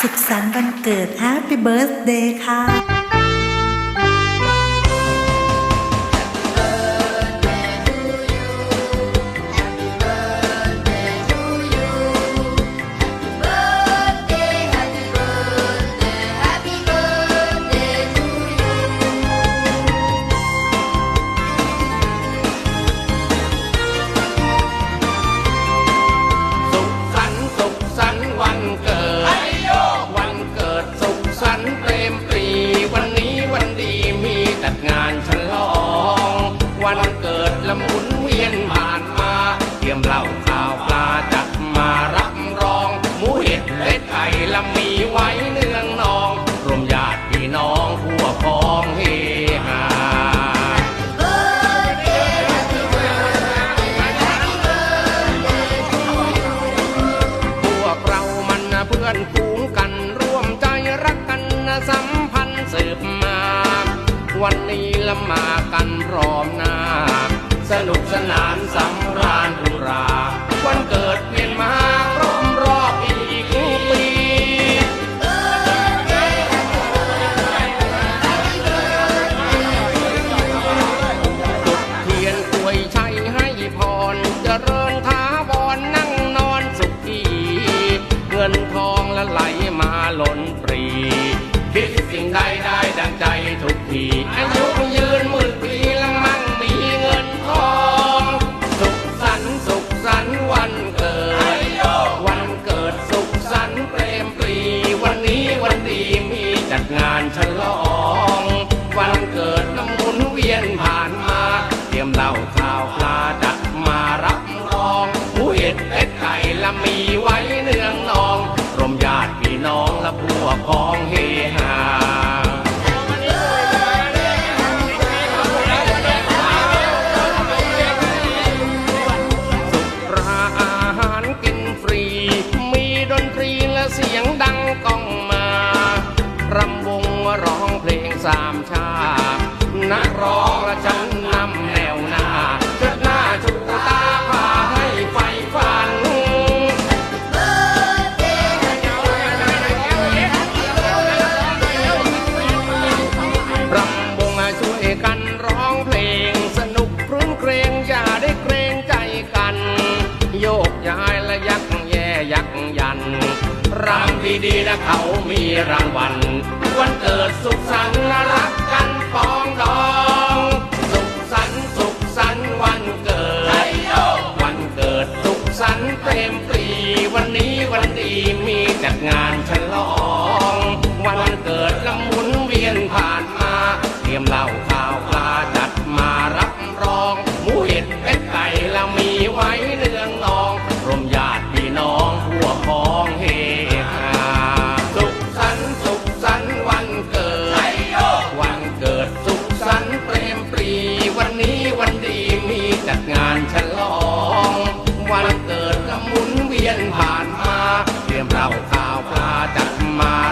สุขสันต์วันเกิด Happy Birthday ค่ะ งานฉลอง วันเกิดละหมุนเวียนผ่านมาเตรียมเหล้าข้าวปลาจัดมารับรอง หมูเห็ดเล็ดไก่ละมีไว้เนืองนองรวมญาติพี่น้องทั่วพ้องเฮฮาพวกเรามันนะเพื่อนฝูงกันร่วมใจรักกันนะสัมพันธ์สืบมา วันนี้ละมากันพร้อมหน้า สนุกสนานสำราญรุรา วันเกิดเปลี่ยนมาพร้อมรอบอีกปีจุดเทียนอวยชัยให้พรเจริญท้าวรนั่งนอนสุขีเงินทองละไหลมาหล้นปรี คิดสิ่งใดได้ดังใจทุกที ไว้เนืองนองรวมญาติพี่น้องและพวกพ้องเฮฮาสุราอาหารกินฟรี มีดนตรีและเสียงดังก้องมารำวงร้องเพลงสามชาตินักร้องและฉัน กันร้องเพลงสนุกครื้นเครงอย่าได้เกรงใจกัน โยกย้ายและยักแย่ยักยันรำดีๆนะเขามีรางวัลวันเกิดสุขสันต์นะรักกันปองดองานฉลอง วันเกิดก็หมุนเวียนผ่านมา เตรียมเหล้าข้าวปลาจัดมา